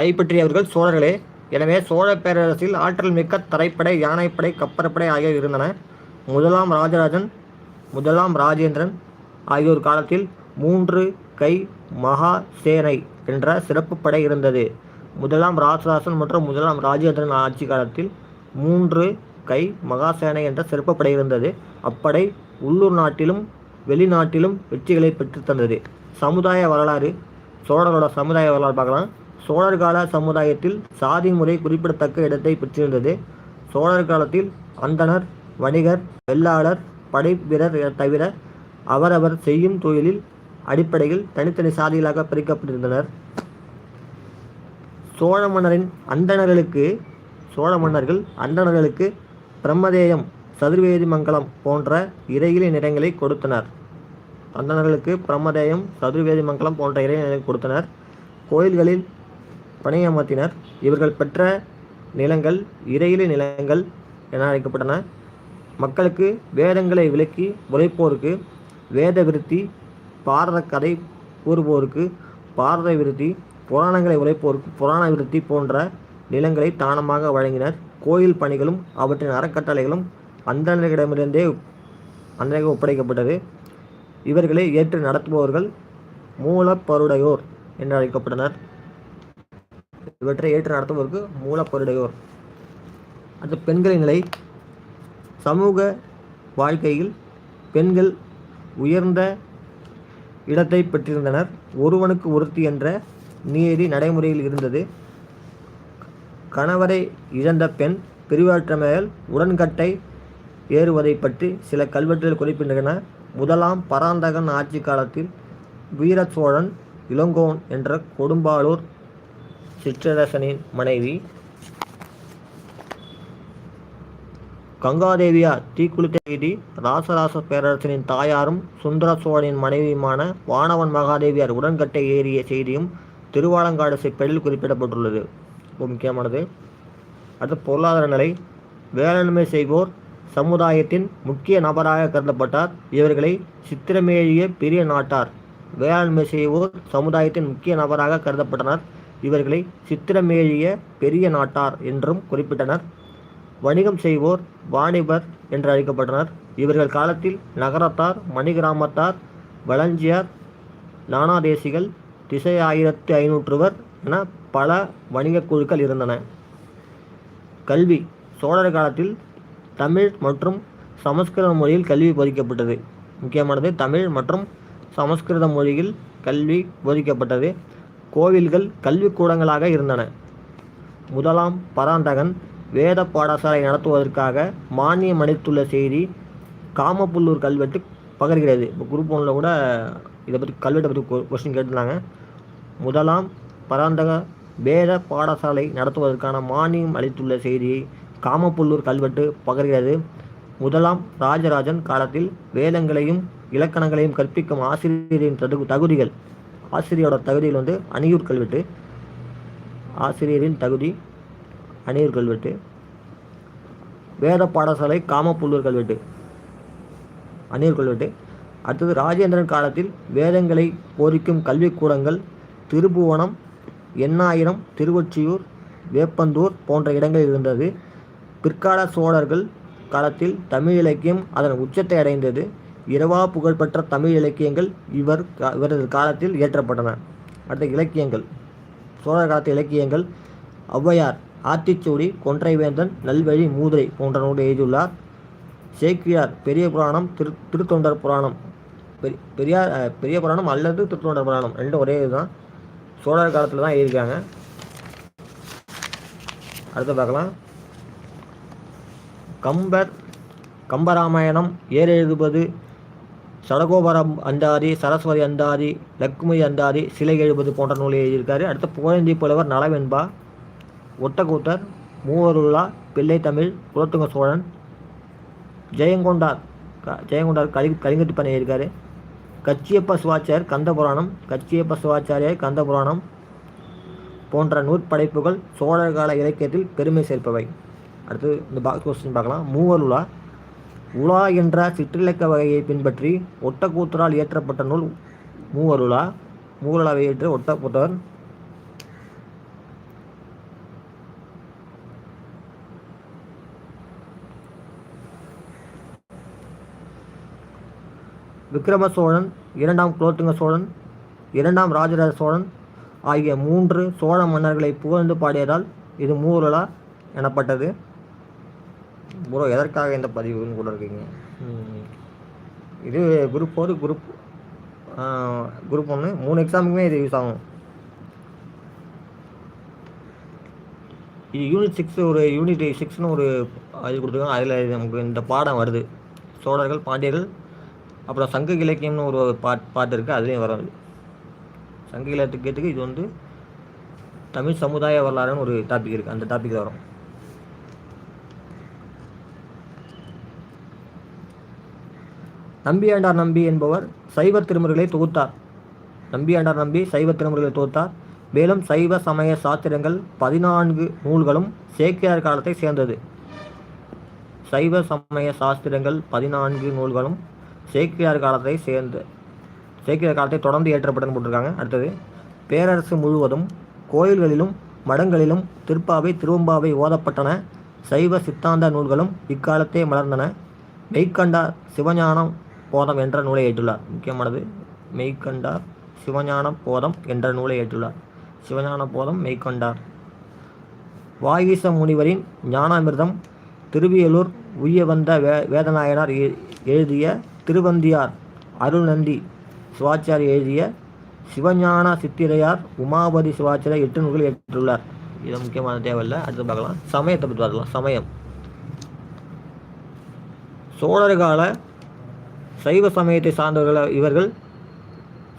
கைப்பற்றியவர்கள் சோழர்களே. எனவே சோழ பேரரசில் ஆற்றல் மிக்க தரைப்படை யானைப்படை கப்பற்படை ஆகியோர் இருந்தன. முதலாம் ராஜராஜன் முதலாம் ராஜேந்திரன் ஆகியோர் காலத்தில் மூன்று கை மகா சேனை என்ற சிறப்பு படை இருந்தது. முதலாம் ராசராசன் மற்றும் முதலாம் ராஜேந்திரன் ஆட்சி காலத்தில் மூன்று கை மகாசேனை என்ற சிறப்பு படை இருந்தது. அப்படை உள்ளூர் நாட்டிலும் வெளிநாட்டிலும் வெற்றிகளை பெற்றுத் தந்தது. சமுதாய வரலாறு சோழர்களோட சமுதாய வரலாறு பார்க்கலாம். சோழர்கால சமுதாயத்தில் சாதி முறை குறிப்பிடத்தக்க இடத்தை பெற்றிருந்தது. சோழர் காலத்தில் அந்தணர் வணிகர் வெள்ளாளர் படை வீரர் தவிர அவரவர் செய்யும் தொழிலில் அடிப்படையில் தனித்தனி சாதிகளாக பிரிக்கப்பட்டிருந்தனர். சோழ மன்னரின் அந்தணர்களுக்கு சோழ மன்னர்கள் அந்தணர்களுக்கு பிரம்மதேயம் சதுர்வேதி மங்கலம் போன்ற இறையிலின் நிறங்களை கொடுத்தனர். அந்தணர்களுக்கு பிரம்மதேயம் சதுர்வேதி மங்கலம் போன்ற இறை நிலங்களை கொடுத்தனர். கோயில்களில் பணியமர்த்தினர். இவர்கள் பெற்ற நிலங்கள் இறையிலை நிலங்கள் என அழைக்கப்பட்டன. மக்களுக்கு வேதங்களை விளக்கி உழைப்போருக்கு வேத விருத்தி பாரத கதை கூறுவோருக்கு பாரத விருத்தி புராணங்களை உழைப்போருக்கு புராண விருத்தி போன்ற நிலங்களை தானமாக வழங்கினர். கோயில் பணிகளும் அவற்றின் அறக்கட்டளைகளும் அந்தணர்களிடமிருந்தே அந்தனருக்கு ஒப்படைக்கப்பட்டது. இவர்களை ஏற்று நடத்துபவர்கள் மூலப்பருடையோர் என்று அழைக்கப்பட்டனர். இவற்றை ஏற்று நடத்துவதற்கு மூலப்பொருடையோர் அடுத்து பெண்களின் நிலை சமூக வாழ்க்கையில் பெண்கள் உயர்ந்த இடத்தை பெற்றிருந்தனர். ஒருவனுக்கு ஒருத்தி என்ற நீதி நடைமுறையில் இருந்தது. கணவரை இழந்த பெண் பிரிவாற்றமையால் உடன்கட்டை ஏறுவதை பற்றி சில கல்வெட்டுகள் குறிப்பிடுகின்றன. முதலாம் பராந்தகன் ஆட்சி காலத்தில் வீர சோழன் இளங்கோன் என்ற கொடும்பாளூர் சிற்றரசனின் மனைவி கங்காதேவியார் தீக்குளித்த ராசராச பேரரசனின் தாயாரும் சுந்தர சோழனின் மனைவியுமான வானவன் மகாதேவியார் உடன்கட்டை ஏறிய செய்தியும் திருவாலங்காடு செப்பேடில் குறிப்பிடப்பட்டுள்ளது. ரொம்ப முக்கியமானது. அடுத்து பொருளாதார நிலை. வேளாண்மை செய்வோர் சமுதாயத்தின் முக்கிய நபராக கருதப்பட்டார். இவர்களை சித்திரமேழிய பெரிய நாட்டார். வேளாண்மை செய்வோர் சமுதாயத்தின் முக்கிய நபராக கருதப்பட்டனர். இவர்களை சித்திரமேழிய பெரிய நாட்டார் என்றும் குறிப்பிட்டனர். வணிகம் செய்வோர் வாணிபர் என்று அழைக்கப்பட்டனர். இவர்கள் காலத்தில் நகரத்தார் மணிகிராமத்தார் வளஞ்சியார் நானாதேசிகள் திசை ஆயிரத்தி ஐநூற்றுவர் என பல வணிகக் குழுக்கள் இருந்தன. கல்வி சோழர் காலத்தில் தமிழ் மற்றும் சமஸ்கிருத மொழியில் கல்வி போதிக்கப்பட்டது. முக்கியமானது தமிழ் மற்றும் சமஸ்கிருத மொழியில் கல்வி போதிக்கப்பட்டது. கோவில்கள் கல்விக்கூடங்களாக இருந்தன. முதலாம் பராந்தகன் வேத பாடசாலை நடத்துவதற்காக மானியம் அளித்துள்ள செய்தி காமப்புல்லூர் கல்வெட்டு பகர்கிறது. இப்போ குரூப் ஒன்றில் கூட இதை பற்றி கல்வெட்டை பற்றி கொஸ்டின் கேட்டிருந்தாங்க. முதலாம் பராந்தக வேத பாடசாலை நடத்துவதற்கான மானியம் அளித்துள்ள செய்தியை காமப்புல்லூர் கல்வெட்டு பகர்கிறது. முதலாம் ராஜராஜன் காலத்தில் வேதங்களையும் இலக்கணங்களையும் கற்பிக்கும் ஆசிரியரின் தகு தகுதிகள் ஆசிரியரோட தகுதிகள் வந்து அணியூர் கல்வெட்டு ஆசிரியரின் தகுதி அணியூர் கல்வெட்டு வேத பாடசாலை காமப்புல்லூர் கல்வெட்டு அணியூர் கல்வெட்டு. அடுத்தது ராஜேந்திரன் காலத்தில் வேதங்களை போதிக்கும் கல்விக்கூடங்கள் திருபுவனம் எண்ணாயிரம் திருவொற்றியூர் வேப்பந்தூர் போன்ற இடங்களில் இருந்தது. பிற்கால சோழர்கள் காலத்தில் தமிழ் இலக்கியம் அதன் உச்சத்தை அடைந்தது. இரவா புகழ்பெற்ற தமிழ் இலக்கியங்கள் இவர் இவரது காலத்தில் இயற்றப்பட்டன. அடுத்த இலக்கியங்கள். சோழர் காலத்து இலக்கியங்கள். ஔவையார் ஆத்திச்சூடி கொன்றைவேந்தன் நல்வழி மூதுரை போன்ற நூலை எழுதியுள்ளார். சேக்கியார் பெரிய புராணம் திரு திருத்தொண்டர் புராணம். பெரிய பெரியார் பெரிய புராணம் அல்லது திருத்தொண்டர் புராணம். ரெண்டும் ஒரே இதுதான் சோழர் காலத்தில் தான் எழுதியிருக்காங்க. அடுத்து பார்க்கலாம். கம்பர் கம்பராமாயணம் ஏர் எழுதுவது சடகோபரம் அந்தாதி சரஸ்வதி அந்தாதி லக்ஷ்மி அந்தாதி சிலை எழுபது போன்ற நூலை எழுதியிருக்காரு. அடுத்து புகழந்தி புலவர் நலவெண்பா ஒட்டக்கூத்தர் மூவருலா பிள்ளை தமிழ் குலத்துங்க சோழன் ஜெயங்கொண்டார் க- ஜெயங்கொண்டார் கலி கலிங்கத்து பண்ணி எழுதியிருக்காரு. கச்சியப்ப சிவாச்சாரியர் கந்த புராணம் கச்சியப்ப சிவாச்சாரியர் கந்த புராணம் போன்ற நூற்படைப்புகள் சோழர் கால இலக்கியத்தில் பெருமை சேர்ப்பவை. அடுத்து இந்த பாக்ஸ் கொஸ்டின் பார்க்கலாம். மூவருலா உலா என்ற சிற்றிலக்க வகையை பின்பற்றி ஒட்டக்கூத்தரால் இயற்றப்பட்ட நூல் மூவருளா. மூவருளாவை ஏற்ற ஒட்டக்கூத்தர் விக்ரம சோழன் இரண்டாம் குலோத்துங்க சோழன் இரண்டாம் ராஜராஜ சோழன் ஆகிய மூன்று சோழ மன்னர்களை புகழ்ந்து பாடியதால் இது மூவருளா எனப்பட்டது. ப்ரோ எதற்காக இந்த பதிவுன்னு கூட இருக்கீங்க? இது குரூப் ஃபோர் குரூப் குரூப் ஒன்று மூணு எக்ஸாமுக்குமே இது யூஸ் ஆகும். இது யூனிட் சிக்ஸ் ஒரு யூனிட் சிக்ஸ்னு ஒரு இது கொடுத்துருக்காங்க. அதில் நமக்கு இந்த பாடம் வருது. சோழர்கள் பாண்டியர்கள் அப்புறம் சங்க இலக்கியம்னு ஒரு பாட் பாட்டு இருக்குது அதுலேயும் வராது சங்க இலக்கியத்துக்கு இது வந்து தமிழ் சமுதாய வரலாறுன்னு ஒரு டாபிக் இருக்குது அந்த டாபிக் வரும். நம்பியாண்டார் நம்பி என்பவர் சைவ திருமுறைகளை தொகுத்தார். நம்பியாண்டார் நம்பி சைவ திருமுறைகளை தொகுத்தார். மேலும் சைவ சமய சாத்திரங்கள் பதினான்கு நூல்களும் சேக்கியார் காலத்தை சேர்ந்தது. சைவ சமய சாஸ்திரங்கள் பதினான்கு நூல்களும் சேக்கியார் காலத்தை சேர்ந்த சேக்கியார் காலத்தை தொடர்ந்து ஏற்றப்பட்டன்னு போட்டிருக்காங்க. அடுத்தது பேரரசு முழுவதும் கோயில்களிலும் மடங்களிலும் திருப்பாவை திருவம்பாவை ஓதப்பட்டன சைவ சித்தாந்த நூல்களும் இக்காலத்தே மலர்ந்தன. மெய்க்கண்டார் சிவஞானம் போதம் என்ற நூலை ஏற்றுள்ளார். முக்கியமானது மெய்க்கண்டார் சிவஞான போதம் என்ற நூலை ஏற்றுள்ளார். சிவஞான போதம் மெய்க்கண்டார் வாகீச முனிவரின் ஞானாமிர்தம் திருவியலூர் உய்ய வந்த வே வேதநாயனார் எ- எழுதிய திருவந்தியார் அருள்நந்தி சிவாச்சாரி எழுதிய சிவஞான சித்திரையார் உமாபதி சிவாச்சாரியார் எட்டு நூல்கள் ஏற்றுள்ளார். இது முக்கியமான தேவையில்லை. அடுத்து பார்க்கலாம். சமயத்தை பற்றி பார்க்கலாம். சமயம். சோழர் கால சைவ சமயத்தை சார்ந்தவர்கள் இவர்கள்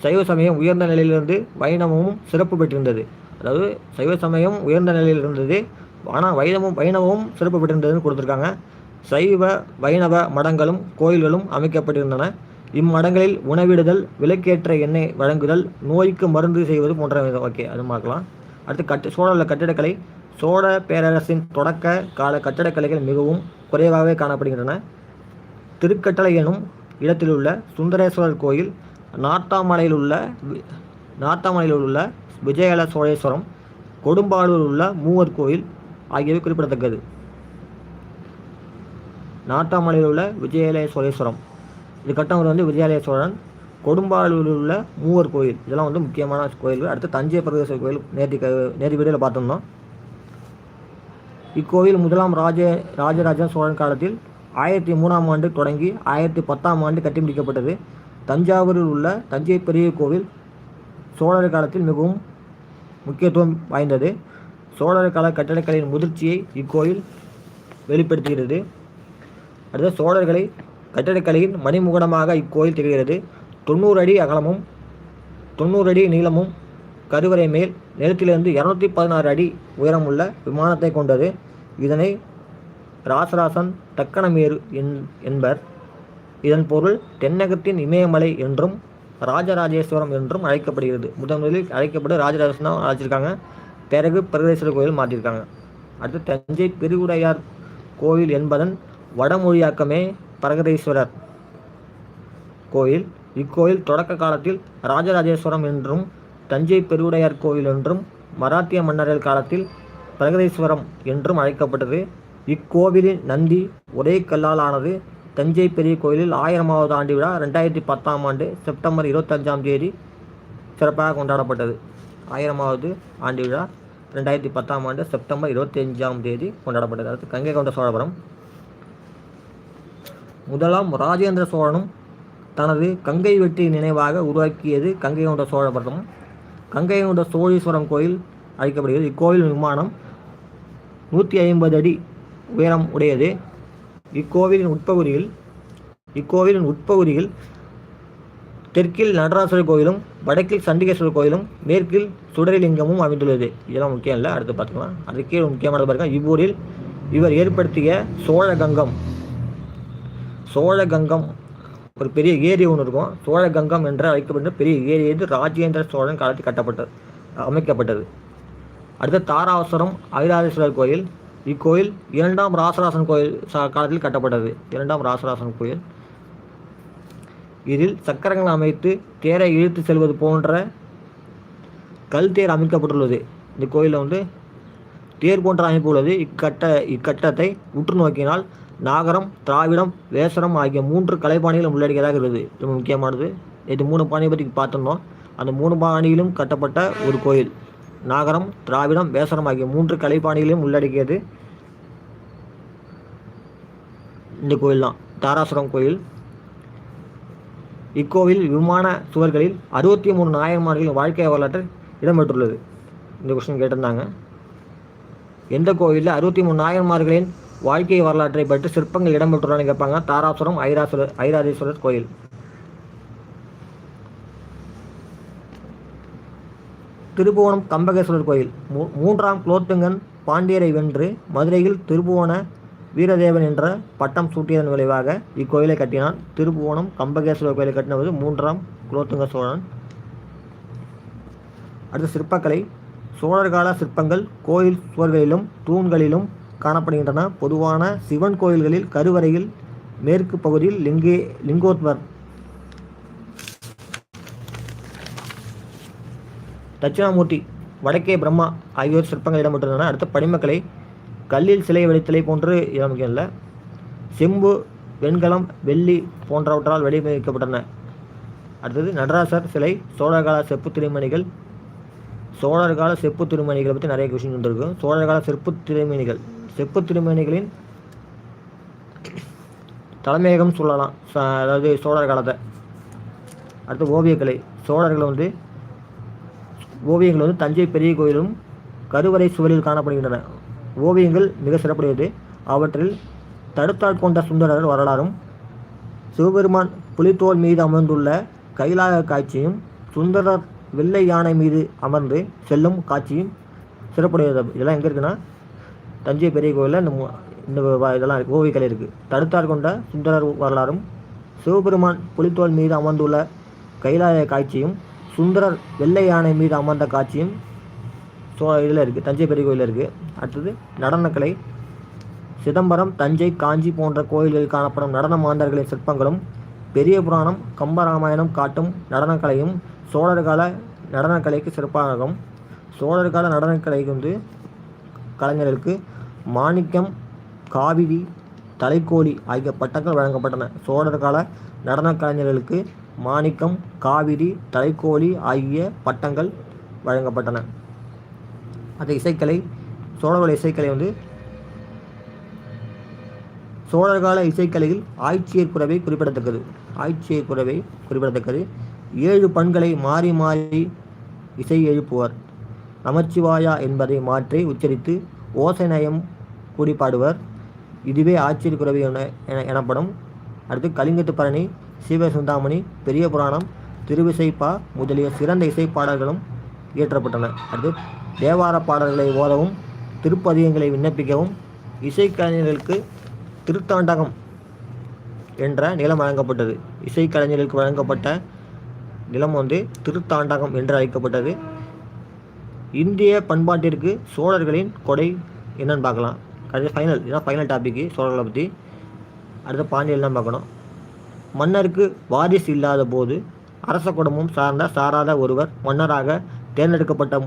சைவ சமயம் உயர்ந்த நிலையிலிருந்து வைணவமும் சிறப்பு பெற்றிருந்தது. அதாவது சைவ சமயம் உயர்ந்த நிலையில் இருந்தது. ஆனால் வைணவம் வைணவமும் சிறப்பு பெற்றிருந்ததுன்னு கொடுத்துருக்காங்க. சைவ வைணவ மடங்களும் கோயில்களும் அமைக்கப்பட்டிருந்தன. இம்மடங்களில் உணவிடுதல் விலக்கேற்ற எண்ணெய் வழங்குதல் நோய்க்கு மருந்து செய்வது போன்ற ஓகே அது பார்க்கலாம். அடுத்து கட்டு சோழரில் கட்டிடக்கலை. சோழ பேரரசின் தொடக்க கால கட்டிடக்கலைகள் மிகவும் குறைவாகவே காணப்படுகின்றன. திருக்கட்டளை எனும் இடத்தில் உள்ள சுந்தரேஸ்வரர் கோயில் நாத்தாமலையில் உள்ள நாத்தாமலையில் உள்ள விஜயல சோழேஸ்வரம் கொடும்பாளூர் உள்ள மூவர் கோயில் ஆகியவை குறிப்பிடத்தக்கது. நாட்டாமலையில் உள்ள விஜயாலய சோழேஸ்வரம் இது கட்டவர் வந்து விஜயாலய சோழன் கொடும்பாளூரில் உள்ள மூவர் கோயில். இதெல்லாம் வந்து முக்கியமான கோயில்கள். அடுத்து தஞ்சை பிரதேச கோயில் நேற்று நேற்று வீடியோவில் பார்த்தோம்னா. இக்கோயில் முதலாம் ராஜ ராஜராஜ சோழன் காலத்தில் ஆயிரத்தி மூணாம் ஆண்டு தொடங்கி ஆயிரத்தி பத்தாம் ஆண்டு கட்டி முடிக்கப்பட்டது தஞ்சாவூரில் உள்ள தஞ்சை பெரிய கோவில் சோழர் காலத்தில் மிகவும் முக்கியத்துவம் வாய்ந்தது. சோழர் கால கட்டடக்கலையின் முதிர்ச்சியை இக்கோயில் வெளிப்படுத்துகிறது. அடுத்த சோழர்களை கட்டடக்கலையின் மணிமுகடமாக இக்கோயில் திகழ்கிறது. தொண்ணூறு அடி அகலமும் தொண்ணூறு அடி நீளமும் கருவறை மேல் நிலத்திலிருந்து இரநூத்தி பதினாறு அடி உயரமுள்ள விமானத்தை கொண்டது. இதனை ராசராசன் தக்கணமேரு என் என்பர். இதன் பொருள் தென்னகத்தின் இமயமலை என்றும் ராஜராஜேஸ்வரம் என்றும் அழைக்கப்படுகிறது. முதன் முதலில் அழைக்கப்பட்டு ராஜராஜேஸ்வரம் அழைச்சிருக்காங்க. பிறகு பிரகதேஸ்வரர் கோயில் மாற்றிருக்காங்க. அடுத்து தஞ்சை பெருவுடையார் கோயில் என்பதன் வடமொழியாக்கமே பரகதேஸ்வரர் கோயில். இக்கோயில் தொடக்க காலத்தில் ராஜராஜேஸ்வரம் என்றும் தஞ்சை பெருவுடையார் கோயில் என்றும் மராத்திய மன்னர்கள் காலத்தில் பிரகதீஸ்வரம் என்றும் அழைக்கப்பட்டது. இக்கோவிலின் நந்தி ஒரே கல்லால் ஆனது தஞ்சை பெரிய கோயிலில் ஆயிரமாவது ஆண்டு விழா ரெண்டாயிரத்தி பத்தாம் ஆண்டு செப்டம்பர் இருபத்தஞ்சாம் தேதி சிறப்பாக கொண்டாடப்பட்டது. ஆயிரமாவது ஆண்டு விழா ரெண்டாயிரத்தி பத்தாம் ஆண்டு செப்டம்பர் இருபத்தஞ்சாம் தேதி கொண்டாடப்பட்டது. அடுத்து கங்கை கொண்ட சோழபுரம். முதலாம் ராஜேந்திர சோழனும் தனது கங்கை வெற்றி நினைவாக உருவாக்கியது கங்கை கொண்ட சோழபுரம். கங்கை கொண்ட சோழீஸ்வரம் கோயில் அழைக்கப்படுகிறது. இக்கோயில் விமானம் நூற்றி ஐம்பது அடி உயரம் உடையது. இக்கோவிலின் உட்பகுதியில் இக்கோவிலின் உட்பகுதியில் தெற்கில் நடராசர் கோயிலும் வடக்கில் சண்டிகேஸ்வரர் கோயிலும் மேற்கில் சுடரிலிங்கமும் அமைந்துள்ளது. இதெல்லாம் முக்கியம் இல்லை அடுத்து பார்த்துக்கலாம். அதுக்கே முக்கியமானது பாருங்கள் இவ்வூரில் இவர் ஏற்படுத்திய சோழகங்கம். சோழகங்கம் ஒரு பெரிய ஏரி ஒன்று இருக்கும். சோழகங்கம் என்று அழைக்கப்பட்ட பெரிய ஏரி இது ராஜேந்திர சோழன் காலத்தில் கட்டப்பட்டது அமைக்கப்பட்டது. அடுத்து தாராசுரம் ஐராதேஸ்வரர் கோயில் இக்கோயில் இரண்டாம் ராசராசன் கோயில் காலத்தில் கட்டப்பட்டது. இரண்டாம் ராசராசன் கோயில். இதில் சக்கரங்கள் அமைத்து தேரை இழுத்து செல்வது போன்ற கல் தேர் அமைக்கப்பட்டுள்ளது. இந்த கோயிலில் வந்து தேர் போன்ற அமைப்பு உள்ளது. இக்கட்ட இக்கட்டத்தை உற்று நோக்கினால் நாகரம் திராவிடம் வேசரம் ஆகிய மூன்று கலைப்பாணிகளும் உள்ளடக்கியதாக இருக்குது. ரொம்ப முக்கியமானது. இது மூணு பாணியை பற்றி பார்த்துருந்தோம். அந்த மூணு பாணியிலும் கட்டப்பட்ட ஒரு கோயில். நாகரம் திராவிடம் வேசரம் ஆகிய மூன்று கலைப்பாணிகளையும் உள்ளடக்கியது. இந்த கோயில் தான் தாராசுரம் கோயில். இக்கோவில் விமான சுவர்களில் அறுபத்தி மூணு நாயன்மார்களின் வாழ்க்கை வரலாற்று இடம்பெற்றுள்ளது. இந்த கொஸ்டின் கேட்டிருந்தாங்க. எந்த கோவிலில் அறுபத்தி மூணு நாயன்மார்களின் வாழ்க்கை வரலாற்றை பற்றி சிற்பங்கள் இடம்பெற்றுள்ளன கேட்பாங்க. தாராசுரம் ஐராசுரர் ஐராதீஸ்வரர் கோயில். திருப்புவனம் கம்பகேஸ்வரர் கோயில். மூ- மூன்றாம் குலோத்துங்கன் பாண்டியரை வென்று மதுரையில் திருப்புவன வீரதேவன் என்ற பட்டம் சூட்டியதன் விளைவாக இக்கோயிலை கட்டினான். திருப்புவனம் கம்பகேஸ்வரர் கோயிலை கட்டினது மூன்றாம் குலோத்துங்க சோழன். அடுத்த சிற்பக்கலை. சோழர் கால சிற்பங்கள் கோயில் சுவர்களிலும் தூண்களிலும் காணப்படுகின்றன. பொதுவான சிவன் கோயில்களில் கருவறையில் மேற்கு பகுதியில் லிங்கே லிங்கோத்வர் தட்சிணாமூர்த்தி வடக்கே பிரம்மா ஆகியோர் சிற்பங்கள் இடம்பெற்றிருந்தன அடுத்த படிமக்கலை கல்லில் சிலை வடித்தலை போன்று இடம் இல்லை செம்பு வெண்கலம் வெள்ளி போன்றவற்றால் வடிவமைக்கப்பட்டன அடுத்தது நடராசர் சிலை சோழர்கால செப்பு திருமணிகள் சோழர்கால செப்பு திருமணிகளை பற்றி நிறைய கொஷின் வந்திருக்கும். சோழர்கால செப்பு திருமணிகள் செப்பு திருமணிகளின் தலைமையகம் சொல்லலாம். ச- அதாவது சோழர் காலத்தை அடுத்து ஓவியக்கலை சோழர்கள் வந்து ஓவியங்கள் வந்து தஞ்சை பெரிய கோயிலும் கருவறை சுவரில் காணப்படுகின்றன. ஓவியங்கள் மிக சிறப்புடையது. அவற்றில் தடுத்தாள் கொண்ட சுந்தரர் வரலாறும் சிவபெருமான் புலித்தோல் மீது அமர்ந்துள்ள கைலாய காட்சியும் சுந்தரர் வெள்ளை யானை மீது அமர்ந்து செல்லும் காட்சியும் சிறப்புடையது. இதெல்லாம் எங்கே இருக்குன்னா தஞ்சை பெரிய கோயிலில் இந்த இந்த வ- இதெல்லாம் ஓவியக்கலை இருக்குது தடுத்தார் கொண்ட சுந்தரர் வரலாறும் சிவபெருமான் புலித்தோல் மீது அமர்ந்துள்ள கைலாய காட்சியும் சுந்தரர் வெள்ளை யானை மீது அமர்ந்த காட்சியும் சோ இதில் இருக்குது தஞ்சை பெரிய கோயிலில் இருக்குது அடுத்தது நடனக்கலை. சிதம்பரம் தஞ்சை காஞ்சி போன்ற கோயில்களில் காணப்படும் நடன மாந்தர்களின் சிற்பங்களும் பெரிய புராணம் கம்பராமாயணம் காட்டும் நடனக்கலையும் சோழர் கால நடனக்கலைக்கு சிறப்பாகும். சோழர் கால நடனக்கலைக்கு வந்து கலைஞர்களுக்கு மாணிக்கம் காவிரி தலைக்கோழி ஆகிய பட்டங்கள் வழங்கப்பட்டன. சோழர் கால நடனக் கலைஞர்களுக்கு மாணிக்கம் காவிரி தலைக்கோழி ஆகிய பட்டங்கள் வழங்கப்பட்டன. அந்த இசைக்கலை சோழர்கள இசைக்கலை வந்து சோழர் கால இசைக்கலையில் ஆய்ச்சியர் குறவை குறிப்பிடத்தக்கது. ஆய்ச்சியர் குறவை குறிப்பிடத்தக்கது. ஏழு பண்களை மாறி மாறி இசை எழுப்புவர். நமச்சிவாயா என்பதை மாற்றி உச்சரித்து ஓசை நயம் கூடி பாடுவர் இதுவே ஆச்சரிய குறவை என என- எனப்படும். அடுத்து கலிங்கத்து பரணி சிவசுந்தாமணி பெரிய புராணம் திருவிசைப்பா முதலிய சிறந்த இசைப்பாடல்களும் இயற்றப்பட்டன. அடுத்து தேவார பாடல்களை ஓதவும் திருப்பதிகங்களை விண்ணப்பிக்கவும் இசைக்கலைஞர்களுக்கு திருத்தாண்டகம் என்ற நிலம் வழங்கப்பட்டது. இசைக்கலைஞர்களுக்கு வழங்கப்பட்ட நிலம் வந்து திருத்தாண்டகம் என்று அழைக்கப்பட்டது. இந்திய பண்பாட்டிற்கு சோழர்களின் கொடை என்னன்னு பார்க்கலாம். கடைசி ஃபைனல் இதான் ஃபைனல் டாபிக் சோழர்களை பற்றி அடுத்த பாண்டியல் தான் பார்க்கணும்? மன்னருக்கு வாரிசு இல்லாத போது அரச குடும்பம் சார்ந்த சாராத ஒருவர் மன்னராக தேர்ந்தெடுக்கப்பட்ட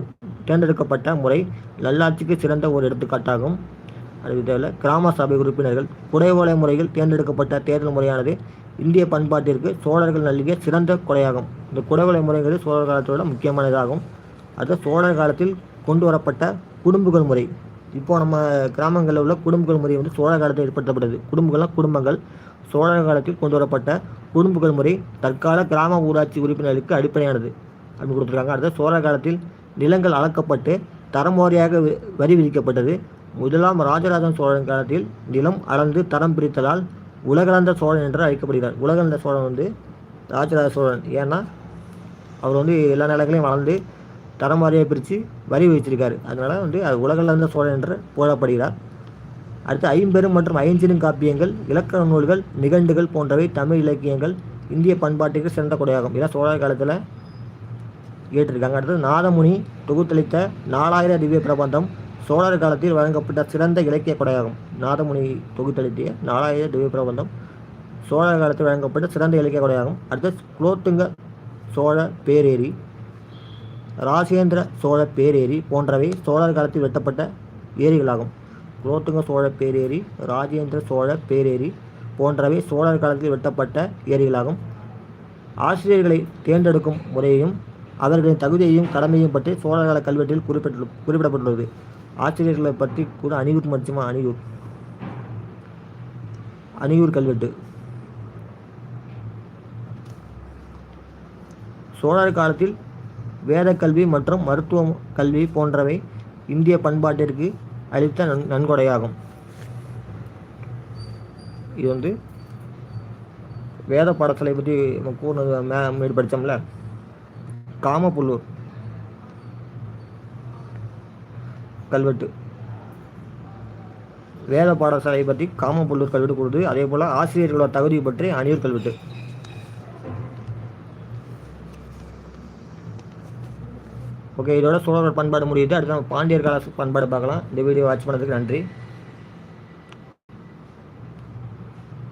தேர்ந்தெடுக்கப்பட்ட முறை நல்லாட்சிக்கு சிறந்த ஒரு எடுத்துக்காட்டாகும். அது கிராம சபை உறுப்பினர்கள் குடைவோலை முறையில் தேர்ந்தெடுக்கப்பட்ட தேர்தல் முறையானது இந்திய பண்பாட்டிற்கு சோழர்கள் நல்கிய சிறந்த கொடையாகும். இந்த குடைவோலை முறைங்கிறது சோழர் காலத்தோட முக்கியமானதாகும். அது சோழர் காலத்தில் கொண்டு வரப்பட்ட குடும்பங்கள் முறை. இப்போது நம்ம கிராமங்களில் உள்ள குடும்பங்கள் முறை வந்து சோழ காலத்தில் ஏற்படுத்தப்பட்டது. குடும்பங்கள்லாம் குடும்பங்கள். சோழ காலத்தில் கொண்டு வரப்பட்ட குடும்பங்கள் முறை தற்கால கிராம ஊராட்சி உறுப்பினர்களுக்கு அடிப்படையானது அப்படின்னு கொடுத்துருக்காங்க. அடுத்த சோழர் காலத்தில் நிலங்கள் அளக்கப்பட்டு தரமுறையாக வரி விதிக்கப்பட்டது. முதலாம் ராஜராஜன் சோழன் காலத்தில் நிலம் அளந்து தரம் பிரித்ததால் உலகளந்த சோழன் என்று அழைக்கப்படுகிறார். உலகளந்த சோழன் வந்து ராஜராஜ சோழன். ஏன்னா அவர் வந்து எல்லா நிலங்களையும் வளர்ந்து தரம் வாரியாக பிரித்து வரி விதிச்சிருக்காரு அதனால் வந்து அது உலகளந்த சோழன் என்று புகழப்படுகிறார் அடுத்து ஐம்பெரும் மற்றும் ஐஞ்சிறும் காப்பியங்கள் இலக்கண நூல்கள் நிகண்டுகள் போன்றவை தமிழ் இலக்கியங்கள் இந்திய பண்பாட்டுக்கு சிறந்த கொடையாகும். இதான் சோழர் காலத்தில் ஏற்றிருக்காங்க. அடுத்தது நாதமுனி தொகுத்தளித்த நாலாயிர திவ்ய பிரபந்தம் சோழர் காலத்தில் வழங்கப்பட்ட சிறந்த இலக்கிய கொடையாகும். நாதமுனி தொகுத்தளித்திய நாலாயிர திவ்ய பிரபந்தம் சோழர் காலத்தில் வழங்கப்பட்ட சிறந்த இலக்கிய கொடையாகும். அடுத்து குலோத்துங்க சோழ பேரேரி ராஜேந்திர சோழ பேரேரி போன்றவை சோழர் காலத்தில் வெட்டப்பட்ட ஏரிகளாகும். குலோத்துங்க சோழ பேரேரி ராஜேந்திர சோழ பேரேரி போன்றவை சோழர் காலத்தில் வெட்டப்பட்ட ஏரிகளாகும். ஆசிரியர்களை தேர்ந்தெடுக்கும் முறையையும் அவர்களின் தகுதியையும் கடமையும் பற்றி சோழர் கால கல்வெட்டில் குறிப்பிட்டு குறிப்பிடப்பட்டுள்ளது. ஆசிரியர்களை பற்றி கூட அணியூர் மற்றும் அணியூர் அணியூர் கல்வெட்டு. சோழர் காலத்தில் வேத கல்வி மற்றும் மருத்துவ கல்வி போன்றவை இந்திய பண்பாட்டிற்கு அளித்த நன் நன்கொடையாகும். இது வந்து வேத பாடசாலை பற்றி நம்ம கூறினது மே முன்னாடி படித்தோம்ல காமப்புல்லூர் கல்வெட்டு. வேத பாடசாலை பற்றி காமப்புல்லூர் கல்வெட்டு கூறுது. அதே போல் ஆசிரியர்களோட தகுதி பற்றி அணியூர் கல்வெட்டு. ஓகே இதோட சோழர்கள் பண்பாடு முடியுது. அடுத்து நம்ம பாண்டியர் கால பண்பாடு பார்க்கலாம். இந்த வீடியோ வாட்ச் பண்ணுறதுக்கு நன்றி.